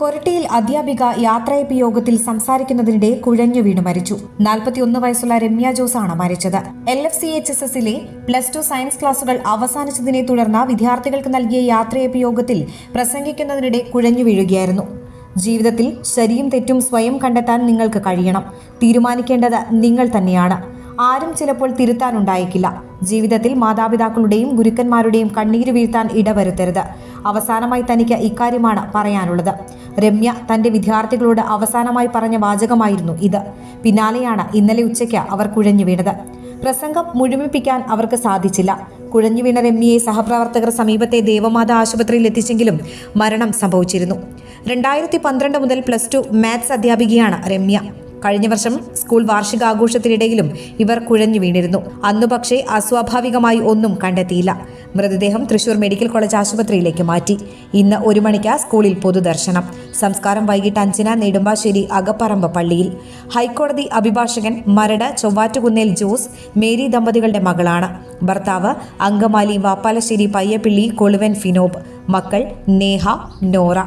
കൊരട്ടിയിൽ അധ്യാപിക യാത്രയപ്പ് യോഗത്തിൽ സംസാരിക്കുന്നതിനിടെ കുഴഞ്ഞു വീണ് മരിച്ചു. നാൽപ്പത്തിയൊന്ന് വയസ്സുള്ള രമ്യ ജോസാണ് മരിച്ചത്. L F C H S എസിലെ പ്ലസ് ടു സയൻസ് ക്ലാസുകൾ അവസാനിച്ചതിനെ തുടർന്ന് വിദ്യാർത്ഥികൾക്ക് നൽകിയ യാത്രയപ്പ് യോഗത്തിൽ പ്രസംഗിക്കുന്നതിനിടെ കുഴഞ്ഞു വീഴുകയായിരുന്നു. ജീവിതത്തിൽ ശരിയും തെറ്റും സ്വയം കണ്ടെത്താൻ നിങ്ങൾക്ക് കഴിയണം. തീരുമാനിക്കേണ്ടത് നിങ്ങൾ തന്നെയാണ്. ആരും ചിലപ്പോൾ തിരുത്താനുണ്ടായേക്കില്ല. ജീവിതത്തിൽ മാതാപിതാക്കളുടെയും ഗുരുക്കന്മാരുടെയും കണ്ണീര് വീഴ്ത്താൻ ഇടവരുത്തരുത്. അവസാനമായി തനിക്ക് ഇക്കാര്യമാണ് പറയാനുള്ളത്. രമ്യ തന്റെ വിദ്യാർത്ഥികളോട് അവസാനമായി പറഞ്ഞ വാചകമായിരുന്നു ഇത്. പിന്നാലെയാണ് ഇന്നലെ ഉച്ചയ്ക്ക് അവർ കുഴഞ്ഞു വീണത്. പ്രസംഗം മുഴുമിപ്പിക്കാൻ അവർക്ക് സാധിച്ചില്ല. കുഴഞ്ഞു വീണ രമ്യയെ സഹപ്രവർത്തകർ സമീപത്തെ ദേവമാത ആശുപത്രിയിൽ എത്തിച്ചെങ്കിലും മരണം സംഭവിച്ചിരുന്നു. രണ്ടായിരത്തി പന്ത്രണ്ട് മുതൽ പ്ലസ് ടു മാത്സ് അധ്യാപികയാണ് രമ്യ. കഴിഞ്ഞ വർഷം സ്കൂൾ വാർഷികാഘോഷത്തിനിടയിലും ഇവർ കുഴഞ്ഞു വീണിരുന്നു. അന്നു പക്ഷേ അസ്വാഭാവികമായി ഒന്നും കണ്ടെത്തിയില്ല. മൃതദേഹം തൃശൂർ മെഡിക്കൽ കോളേജ് ആശുപത്രിയിലേക്ക് മാറ്റി. ഇന്ന് ഒരു മണിക്ക് സ്കൂളിൽ പൊതുദർശനം. സംസ്കാരം വൈകിട്ട് അഞ്ചിന് നെടുമ്പാശ്ശേരി അകപ്പറമ്പ് പള്ളിയിൽ. ഹൈക്കോടതി അഭിഭാഷകൻ മരട് ചൊവ്വാറ്റുകുന്നേൽ ജോസ് മേരി ദമ്പതികളുടെ മകളാണ്. ഭർത്താവ് അങ്കമാലി വാപ്പാലശ്ശേരി പയ്യപ്പിള്ളി കൊളുവൻ ഫിനോബ്. മക്കൾ നേഹ നോറ.